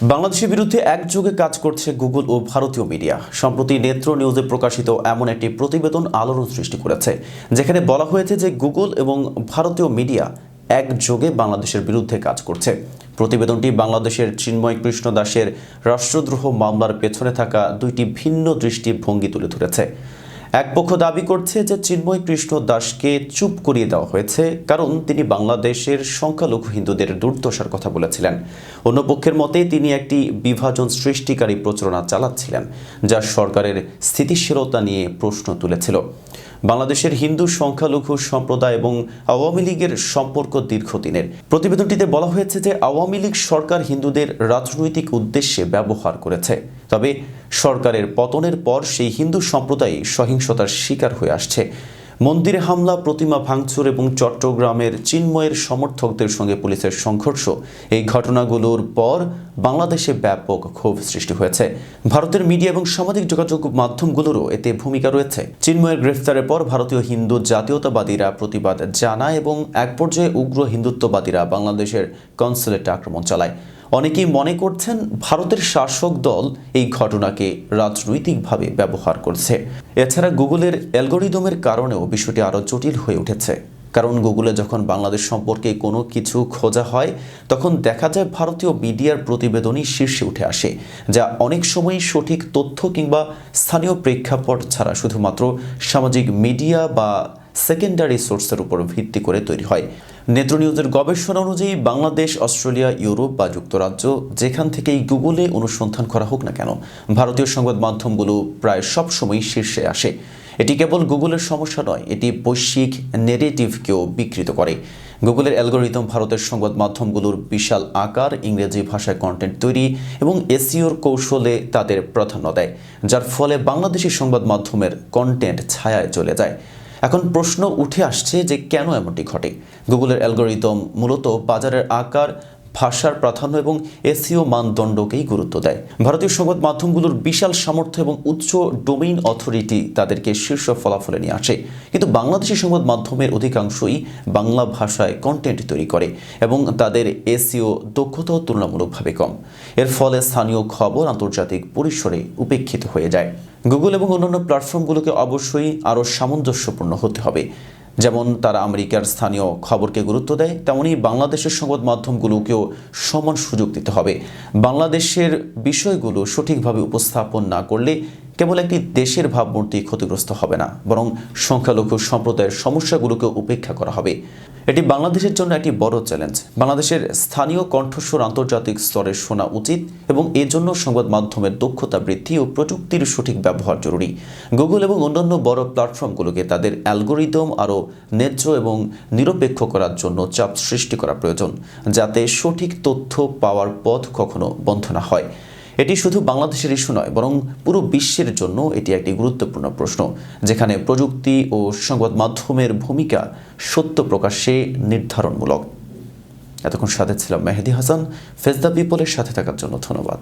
বাংলাদেশের বিরুদ্ধে একযোগে কাজ করছে গুগল ও ভারতীয় মিডিয়া। সম্প্রতি নেত্র নিউজে প্রকাশিত এমন একটি প্রতিবেদন আলোড়ন সৃষ্টি করেছে, যেখানে বলা হয়েছে যে গুগল এবং ভারতীয় মিডিয়া একযোগে বাংলাদেশের বিরুদ্ধে কাজ করছে। প্রতিবেদনটি বাংলাদেশের চিন্ময় কৃষ্ণ দাসের রাষ্ট্রদ্রোহ মামলার পেছনে থাকা দুইটি ভিন্ন দৃষ্টিভঙ্গি তুলে ধরেছে। এক পক্ষ দাবি করছে যে চিন্ময় কৃষ্ণ দাসকে চুপ করিয়ে দেওয়া হয়েছে, কারণ তিনি বাংলাদেশের সংখ্যালঘু হিন্দুদের দুর্দশার কথা বলেছিলেন। অন্য পক্ষের মতে, তিনি একটি বিভাজন সৃষ্টিকারী প্রচারণা চালাচ্ছিলেন, যা সরকারের স্থিতিশীলতা নিয়ে প্রশ্ন তুলেছিল। বাংলাদেশের হিন্দু সংখ্যালঘু সম্প্রদায় এবং আওয়ামী লীগের সম্পর্ক দীর্ঘদিনের। প্রতিবেদনটিতে বলা হয়েছে যে আওয়ামী লীগ সরকার হিন্দুদের রাজনৈতিক উদ্দেশ্যে ব্যবহার করেছে। তবে সরকারের পতনের পর সেই হিন্দু সম্প্রদায় সহিংসতার শিকার হয়ে আসছে। মন্দিরে হামলা, প্রতিমা ভাঙচুর এবং চট্টগ্রামের চিন্ময়ের সমর্থকদের সঙ্গে পুলিশের সংঘর্ষ, এই ঘটনাগুলোর পর বাংলাদেশে ব্যাপক ক্ষোভ সৃষ্টি হয়েছে। ভারতের মিডিয়া এবং সামাজিক যোগাযোগ মাধ্যমগুলোরও এতে ভূমিকা রয়েছে। চিন্ময়ের গ্রেফতারের পর ভারতীয় হিন্দু জাতীয়তাবাদীরা প্রতিবাদ জানায় এবং এক পর্যায়ে উগ্র হিন্দুত্ববাদীরা বাংলাদেশের কনসুলেটে আক্রমণ চালায়। অনেকেই মনে করছেন ভারতের শাসক দল এই ঘটনাকে রাজনৈতিকভাবে ব্যবহার করছে। এছাড়া গুগলের অ্যালগোরিদমের কারণেও বিষয়টি আরও জটিল হয়ে উঠেছে। কারণ গুগলে যখন বাংলাদেশ সম্পর্কে কোনো কিছু খোঁজা হয়, তখন দেখা যায় ভারতীয় মিডিয়ার প্রতিবেদনই শীর্ষে উঠে আসে, যা অনেক সময় সঠিক তথ্য কিংবা স্থানীয় প্রেক্ষাপট ছাড়া শুধুমাত্র সামাজিক মিডিয়া বা সেকেন্ডারি সোর্সের উপর ভিত্তি করে তৈরি হয়। নেত্র নিউজের গবেষণা অনুযায়ী বাংলাদেশ, অস্ট্রেলিয়া, ইউরোপ বা যুক্তরাজ্য যেখান থেকেই গুগলে অনুসন্ধান করা হোক না কেন, ভারতীয় সংবাদ মাধ্যমগুলো প্রায় সবসময় শীর্ষে আসে। এটি কেবল গুগলের সমস্যা নয়, এটি বৈশ্বিক নেগেটিভকেও বিকৃত করে। গুগলের অ্যালগোরিদম ভারতের সংবাদ মাধ্যমগুলোর বিশাল আকার, ইংরেজি ভাষায় কন্টেন্ট তৈরি এবং এসিওর কৌশলে তাদের প্রাধান্য দেয়, যার ফলে বাংলাদেশি সংবাদ মাধ্যমের কন্টেন্ট ছায়ায় চলে যায়। এখন প্রশ্ন উঠে আসছে যে কেন এমনটি ঘটে? গুগলের অ্যালগোরিদম মূলত বাজারের আকার ভাষার প্রাধান্য এবং এসিও মানদণ্ডকেই গুরুত্ব দেয়। ভারতীয় সংবাদ মাধ্যমগুলোর বিশাল সামর্থ্য এবং উচ্চ ডোমেইন অথরিটি তাদেরকে শীর্ষ ফলাফলে নিয়ে আসে। কিন্তু বাংলাদেশি সংবাদ মাধ্যমের অধিকাংশই বাংলা ভাষায় কন্টেন্ট তৈরি করে এবং তাদের এসিও দক্ষতাও তুলনামূলকভাবে কম। এর ফলে স্থানীয় খবর আন্তর্জাতিক পরিসরে উপেক্ষিত হয়ে যায়। গুগল এবং অন্যান্য প্ল্যাটফর্মগুলোকে অবশ্যই আরও সামঞ্জস্যপূর্ণ হতে হবে। যেমন তারা আমেরিকার স্থানীয় খবরকে গুরুত্ব দেয়, তেমনি বাংলাদেশের সংবাদ মাধ্যমগুলোকেও সমান সুযোগ দিতে হবে। বাংলাদেশের বিষয়গুলো সঠিকভাবে উপস্থাপন না করলে কেবল একটি দেশের ভাবমূর্তি ক্ষতিগ্রস্ত হবে না, বরং সংখ্যালঘু সম্প্রদায়ের সমস্যাগুলোকে উপেক্ষা করা হবে। এটি বাংলাদেশের জন্য একটি বড় চ্যালেঞ্জ। বাংলাদেশের স্থানীয় কণ্ঠস্বর আন্তর্জাতিক স্তরে শোনা উচিত এবং এজন্য সংবাদ মাধ্যমের দক্ষতা বৃদ্ধি ও প্রযুক্তির সঠিক ব্যবহার জরুরি। গুগল এবং অন্যান্য বড় প্ল্যাটফর্মগুলোকে তাদের অ্যালগোরিদম আরও ন্যায্য এবং নিরপেক্ষ করার জন্য চাপ সৃষ্টি করা প্রয়োজন, যাতে সঠিক তথ্য পাওয়ার পথ কখনো বন্ধ না হয়। এটি শুধু বাংলাদেশের ইস্যু নয়, বরং পুরো বিশ্বের জন্য এটি একটি গুরুত্বপূর্ণ প্রশ্ন, যেখানে প্রযুক্তি ও সংবাদ মাধ্যমের ভূমিকা সত্য প্রকাশে নির্ধারণমূলক। এতক্ষণ সাথে ছিলাম মেহেদি হাসান, ফেজদা পিপলের সাথে থাকার জন্য ধন্যবাদ।